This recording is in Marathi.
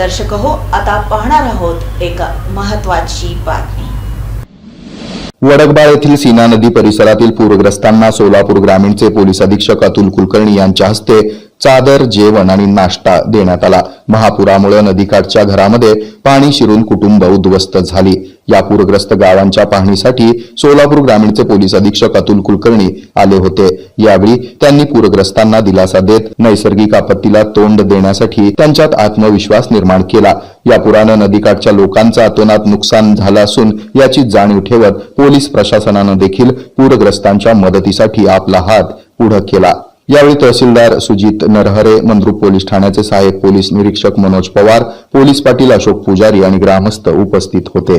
दर्शक हो. आता पाहणार आहोत एक महत्वाची बातमी. वडगबाळ येथील सीना नदी परिसरातील पूरग्रस्तांना सोलापूर ग्रामीणचे पोलीस अधीक्षक अतुल कुलकर्णी यांच्या हस्ते चादर जेवण आणि नाश्ता देण्यात आला. महापुरामुळे नदीकाठच्या घरामध्ये पाणी शिरून कुटुंब उद्ध्वस्त झाली. या पूरग्रस्त गावांच्या पाहणीसाठी सोलापूर ग्रामीणचे पोलीस अधीक्षक अतुल कुलकर्णी आले होते. यावेळी त्यांनी पूरग्रस्तांना दिलासा देत नैसर्गिक आपत्तीला तोंड देण्यासाठी त्यांच्यात आत्मविश्वास निर्माण केला. या पुरानं नदीकाठच्या लोकांचं अतोनात नुकसान झालं असून याची जाणीव ठेवत पोलीस प्रशासनानं देखील पूरग्रस्तांच्या मदतीसाठी आपला हात पुढे केला. यावेळी तहसीलदार सुजित नरहरे मंद्रुप पोलीस ठाण्याचे सहाय्यक पोलीस निरीक्षक मनोज पवार पोलीस पाटील अशोक पुजारी आणि ग्रामस्थ उपस्थित होते.